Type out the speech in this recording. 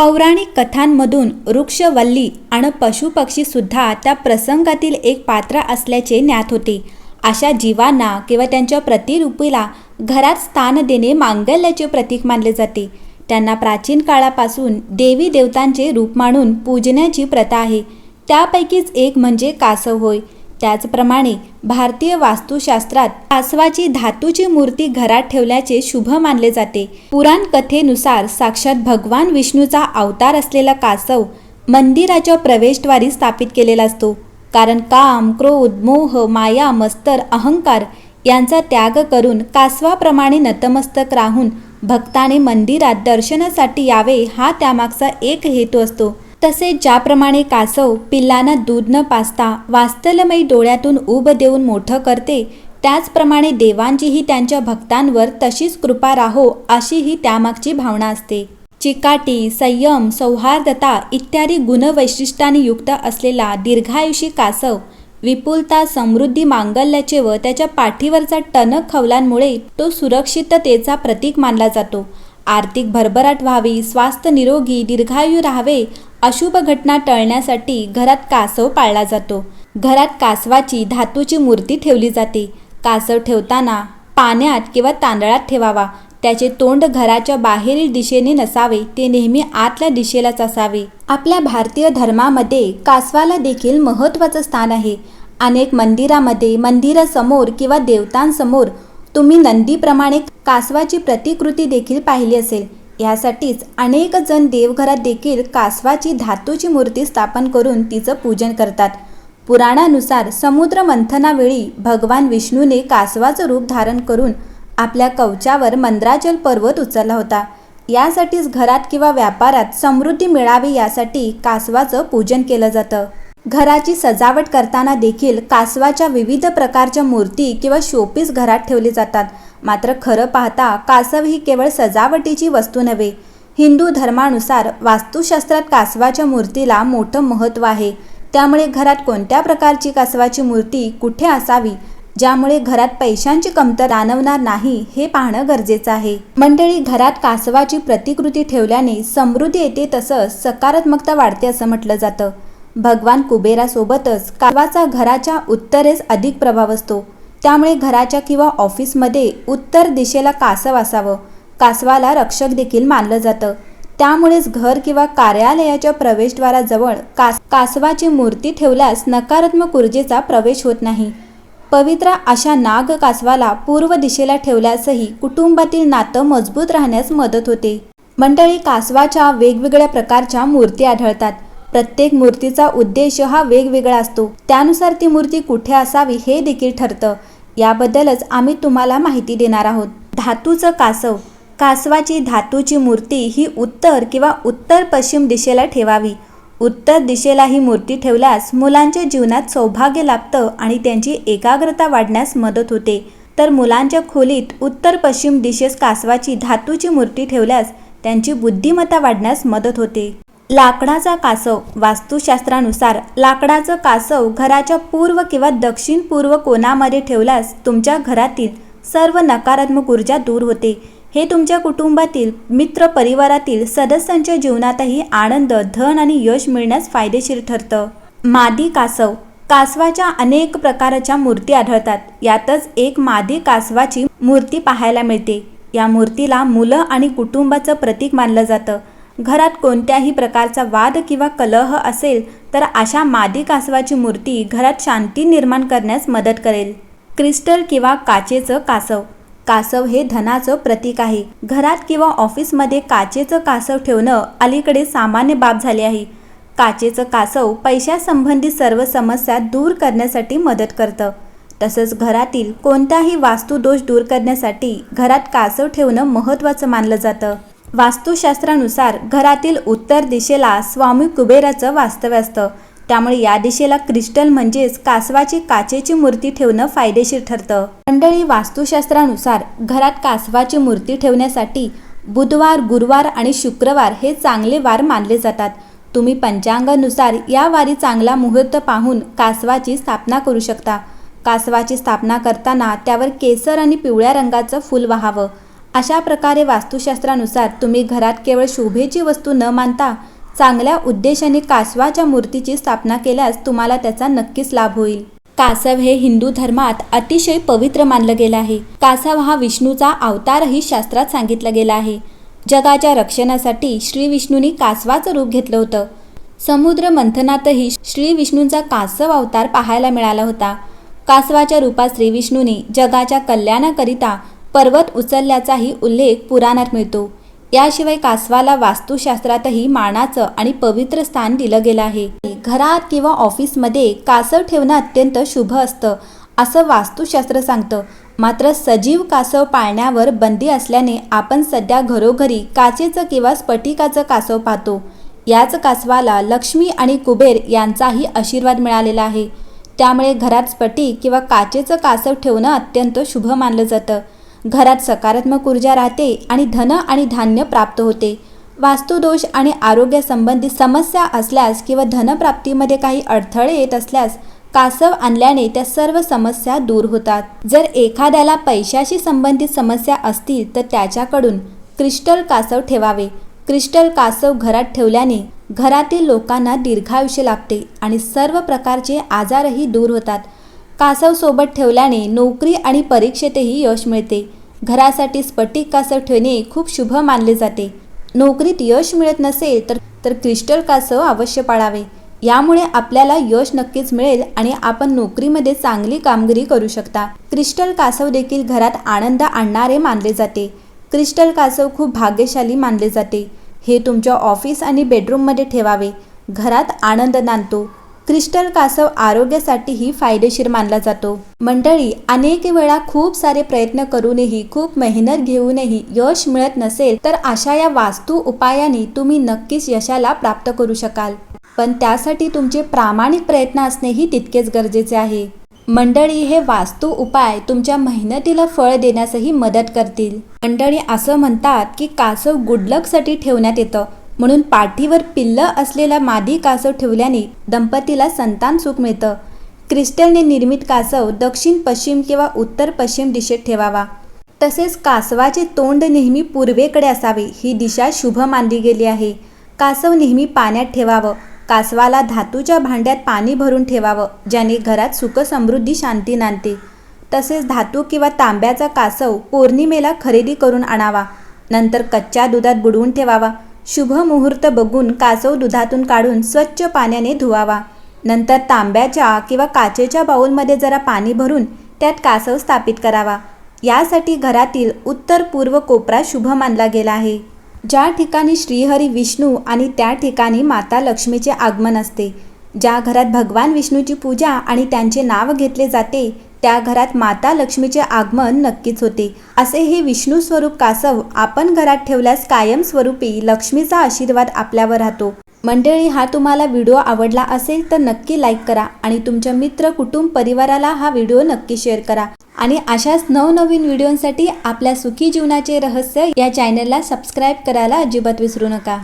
पौराणिक कथांमधून वृक्षवल्ली आणि पशुपक्षीसुद्धा त्या प्रसंगातील एक पात्र असल्याचे ज्ञात होते. अशा जीवांना किंवा त्यांच्या प्रतिरूपीला घरात स्थान देणे मांगल्याचे प्रतीक मानले जाते. त्यांना प्राचीन काळापासून देवी देवतांचे रूप मानून पूजण्याची प्रथा आहे. त्यापैकीच एक म्हणजे कासव होय. त्याचप्रमाणे भारतीय वास्तुशास्त्रात कासवाची धातूची मूर्ती घरात ठेवल्याचे शुभ मानले जाते. पुराण कथेनुसार साक्षात भगवान विष्णूचा अवतार असलेला कासव मंदिराच्या प्रवेशद्वारी स्थापित केलेला असतो. कारण काम क्रोध मोह माया मस्तर अहंकार यांचा त्याग करून कासवाप्रमाणे नतमस्तक राहून भक्ताने मंदिरात दर्शनासाठी यावे हा त्यामागचा एक हेतू असतो. तसेच ज्याप्रमाणे कासव पिल्लांना दूध न पाचता वास्तलमयी डोळ्यातून उब देऊन मोठं करते त्याचप्रमाणे देवांचीही त्यांच्या भक्तांवर तशीच कृपा राहो अशीही त्यामागची भावना असते. चिकाटी संयम सौहार्दता इत्यादी गुणवैशिष्ट्यांनी युक्त असलेला दीर्घायुषी कासव विपुलता समृद्धी मांगल्याचे व त्याच्या पाठीवरचा टणक खवलांमुळे तो सुरक्षिततेचा प्रतीक मानला जातो. आर्थिक भरभराट व्हावी स्वास्थ्य निरोगी दीर्घायू राहावे अशुभ घटना टळण्यासाठी घरात कासव पाळला जातो. घरात कासवाची धातूची मूर्ती ठेवली जाते. कासव ठेवताना पाण्यात किंवा तांदळात ठेवावा. त्याचे तोंड घराच्या बाहेरील दिशेने नसावे ते नेहमी आतल्या दिशेलाच असावे. आपल्या भारतीय धर्मामध्ये कासवाला देखील महत्त्वाचं स्थान आहे. अनेक मंदिरामध्ये मंदिरासमोर किंवा देवतांसमोर तुम्ही नंदीप्रमाणे कासवाची प्रतिकृती देखील पाहिली असेल. यासाठीच अनेक जण देवघरात देखील कासवाची धातूची मूर्ती स्थापन करून तिचं पूजन करतात. पुराणानुसार समुद्र मंथनावेळी भगवान विष्णूने कासवाचं रूप धारण करून आपल्या कवचावर मंद्राचल पर्वत उचलला होता. यासाठीच घरात किंवा व्यापारात समृद्धी मिळावी यासाठी कासवाचं पूजन केलं जातं. घराची सजावट करताना देखील कासवाच्या विविध प्रकारच्या मूर्ती किंवा शोपीस घरात ठेवले जातात. मात्र खरं पाहता कासव ही केवळ सजावटीची वस्तू नव्हे. हिंदू धर्मानुसार वास्तुशास्त्रात कासवाच्या मूर्तीला मोठं महत्त्व आहे. त्यामुळे घरात कोणत्या प्रकारची कासवाची मूर्ती कुठे असावी ज्यामुळे घरात पैशांची कमतर जाणवणार नाही हे पाहणं गरजेचं आहे. मंडळी घरात कासवाची प्रतिकृती ठेवल्याने समृद्धी येते तसंच सकारात्मकता वाढते असं म्हटलं जातं. भगवान कुबेरासोबतच कासवाचा घराच्या उत्तरेस अधिक प्रभाव असतो. त्यामुळे घराच्या किंवा ऑफिसमध्ये उत्तर दिशेला कासव असावं. कासवाला रक्षक देखील मानलं जातं. त्यामुळेच घर किंवा कार्यालयाच्या प्रवेशद्वाराजवळ कास कासवाची मूर्ती ठेवल्यास नकारात्मक ऊर्जेचा प्रवेश होत नाही. पवित्रा अशा नाग कासवाला पूर्व दिशेला ठेवल्यासही कुटुंबातील नातं मजबूत राहण्यास मदत होते. मंडळी कासवाच्या वेगवेगळ्या प्रकारच्या मूर्ती आढळतात. प्रत्येक मूर्तीचा उद्देश हा वेगवेगळा असतो. त्यानुसार ती मूर्ती कुठे असावी हे देखील ठरतं. याबद्दलच आम्ही तुम्हाला माहिती देणार आहोत. धातूचं कासव कासवाची धातूची मूर्ती ही उत्तर किंवा उत्तर पश्चिम दिशेला ठेवावी. उत्तर दिशेला ही मूर्ती ठेवल्यास मुलांच्या जीवनात सौभाग्य लाभतं आणि त्यांची एकाग्रता वाढण्यास मदत होते. तर मुलांच्या खोलीत उत्तर पश्चिम दिशेस कासवाची धातूची मूर्ती ठेवल्यास त्यांची बुद्धिमत्ता वाढण्यास मदत होते. लाकडाचा कासव वास्तुशास्त्रानुसार लाकडाचं कासव घराच्या पूर्व किंवा दक्षिण पूर्व कोणामध्ये ठेवल्यास तुमच्या घरातील सर्व नकारात्मक ऊर्जा दूर होते. हे तुमच्या कुटुंबातील मित्र परिवारातील सदस्यांच्या जीवनातही आनंद धन आणि यश मिळण्यास फायदेशीर ठरतं. मादी कासव कासवाच्या अनेक प्रकारच्या मूर्ती आढळतात. यातच एक मादी कासवाची मूर्ती पाहायला मिळते. या मूर्तीला मुलं आणि कुटुंबाचं प्रतीक मानलं जातं. घरात कोणत्याही प्रकारचा वाद किंवा कलह असेल तर अशा मादी कासवाची मूर्ती घरात शांती निर्माण करण्यास मदत करेल. क्रिस्टल किंवा काचेचं कासव. कासव हे धनाचं प्रतीक आहे. घरात किंवा ऑफिसमध्ये काचेचं कासव ठेवणं अलीकडे सामान्य बाब झाले आहे. काचेचं कासव पैशासंबंधी सर्व समस्या दूर करण्यासाठी मदत करतं. तसंच घरातील कोणताही वास्तुदोष दूर करण्यासाठी घरात कासव ठेवणं महत्त्वाचं मानलं जातं. वास्तुशास्त्रानुसार घरातील उत्तर दिशेला स्वामी कुबेराचं वास्तव्य असतं. त्यामुळे या दिशेला क्रिस्टल म्हणजेच कासवाची काचेची मूर्ती ठेवणं फायदेशीर ठरतं. मंडळी वास्तुशास्त्रानुसार घरात कासवाची मूर्ती ठेवण्यासाठी बुधवार गुरुवार आणि शुक्रवार हे चांगले वार मानले जातात. तुम्ही पंचांगानुसार या वारी चांगला मुहूर्त पाहून कासवाची स्थापना करू शकता. कासवाची स्थापना करताना त्यावर केसर आणि पिवळ्या रंगाचं फूल वाहावं. अशा प्रकारे वास्तुशास्त्रानुसार तुम्ही घरात केवळ शोभेची वस्तू न मानता चांगल्या उद्देशाने कासवाच्या मूर्तीची स्थापना केल्यास तुम्हाला त्याचा नक्कीच लाभ होईल. कासव हे हिंदू धर्मात अतिशय पवित्र मानलं गेलं आहे. कासव हा विष्णूचा अवतारही शास्त्रात सांगितलं गेला आहे. जगाच्या रक्षणासाठी श्री विष्णूंनी कासवाचं रूप घेतलं होतं. समुद्र मंथनातही श्री विष्णूंचा कासव अवतार पाहायला मिळाला होता. कासवाच्या रूपात श्री विष्णूंनी जगाच्या कल्याणाकरिता पर्वत उचलल्याचाही उल्लेख पुराणात मिळतो. याशिवाय कासवाला वास्तुशास्त्रातही मानाचं आणि पवित्र स्थान दिलं गेलं आहे. घरात किंवा ऑफिसमध्ये कासव ठेवणं अत्यंत शुभ असतं असं वास्तुशास्त्र सांगतं. मात्र सजीव कासव पाळण्यावर बंदी असल्याने आपण सध्या घरोघरी काचेचं किंवा स्फटिकाचं कासव पाहतो. याच कासवाला लक्ष्मी आणि कुबेर यांचाही आशीर्वाद मिळालेला आहे. त्यामुळे घरात स्फटिक किंवा काचेचं कासव ठेवणं अत्यंत शुभ मानलं जातं. घरात सकारात्मक ऊर्जा राहते आणि धन आणि धान्य प्राप्त होते. वास्तुदोष आणि आरोग्यासंबंधी समस्या असल्यास किंवा धनप्राप्तीमध्ये काही अडथळे येत असल्यास कासव आणल्याने त्या सर्व समस्या दूर होतात. जर एखाद्याला पैशाशी संबंधित समस्या असतील तर त्याच्याकडून क्रिस्टल कासव ठेवावे. क्रिस्टल कासव घरात ठेवल्याने घरातील लोकांना दीर्घायुष्य लाभते आणि सर्व प्रकारचे आजारही दूर होतात. कासव सोबत ठेवल्याने नोकरी आणि परीक्षेतही यश मिळते. घरासाठी स्फटिक कासव ठेवणे खूप शुभ मानले जाते. नोकरीत यश मिळत नसेल तर तर क्रिस्टल कासव अवश्य पाळावे. यामुळे आपल्याला यश नक्कीच मिळेल आणि आपण नोकरीमध्ये चांगली कामगिरी करू शकता. क्रिस्टल कासव देखील घरात आनंद आणणारे मानले जाते. क्रिस्टल कासव खूप भाग्यशाली मानले जाते. हे तुमच्या ऑफिस आणि बेडरूममध्ये ठेवावे. घरात आनंद नांदतो. क्रिस्टल कासव आरोग्यासाठीही फायदेशीर मानला जातो. मंडळी अनेक वेळा खूप सारे प्रयत्न करूनही खूप मेहनत घेऊनही यश मिळत नसेल तर अशा या वास्तू उपायाने तुम्ही नक्कीच यशाला प्राप्त करू शकाल. पण त्यासाठी तुमचे प्रामाणिक प्रयत्न असणेही तितकेच गरजेचे आहे. मंडळी हे वास्तू उपाय तुमच्या मेहनतीला फळ देण्यासही मदत करतील. मंडळी असं म्हणतात की कासव गुडलकसाठी ठेवण्यात येतं. म्हणून पाठीवर पिल्लं असलेला मादी कासव ठेवल्याने दंपतीला संतान सुख मिळतं. क्रिस्टलने निर्मित कासव दक्षिण पश्चिम किंवा उत्तर पश्चिम दिशेत ठेवावा. तसेच कासवाचे तोंड नेहमी पूर्वेकडे असावे ही दिशा शुभ मानली गेली आहे. कासव नेहमी पाण्यात ठेवावं कासवाला धातूच्या भांड्यात पाणी भरून ठेवावं ज्याने घरात सुखसमृद्धी शांती नांदते. तसेच धातू किंवा तांब्याचा कासव पौर्णिमेला खरेदी करून आणावा. नंतर कच्च्या दुधात बुडवून ठेवावा. शुभ मुहूर्त बघून कासव दुधातून काढून स्वच्छ पाण्याने धुवावा. नंतर तांब्याच्या किंवा काचेच्या बाऊलमध्ये जरा पाणी भरून त्यात कासव स्थापित करावा. यासाठी घरातील उत्तर पूर्व कोपरा शुभ मानला गेला आहे. ज्या ठिकाणी श्रीहरी विष्णू आणि त्या ठिकाणी माता लक्ष्मीचे आगमन असते ज्या घरात भगवान विष्णूची पूजा आणि त्यांचे नाव घेतले जाते त्या घरात माता लक्ष्मीचे आगमन नक्कीच होते. असे हे विष्णू स्वरूप कासव आपण घरात ठेवल्यास कायमस्वरूपी लक्ष्मीचा आशीर्वाद आपल्यावर राहतो. मंडळी हा तुम्हाला व्हिडिओ आवडला असेल तर नक्की लाईक करा आणि तुमच्या मित्र कुटुंब परिवाराला हा व्हिडिओ नक्की शेअर करा. आणि अशाच नवनवीन व्हिडिओंसाठी आपल्या सुखी जीवनाचे रहस्य या चॅनलला सबस्क्राईब करायला अजिबात विसरू नका.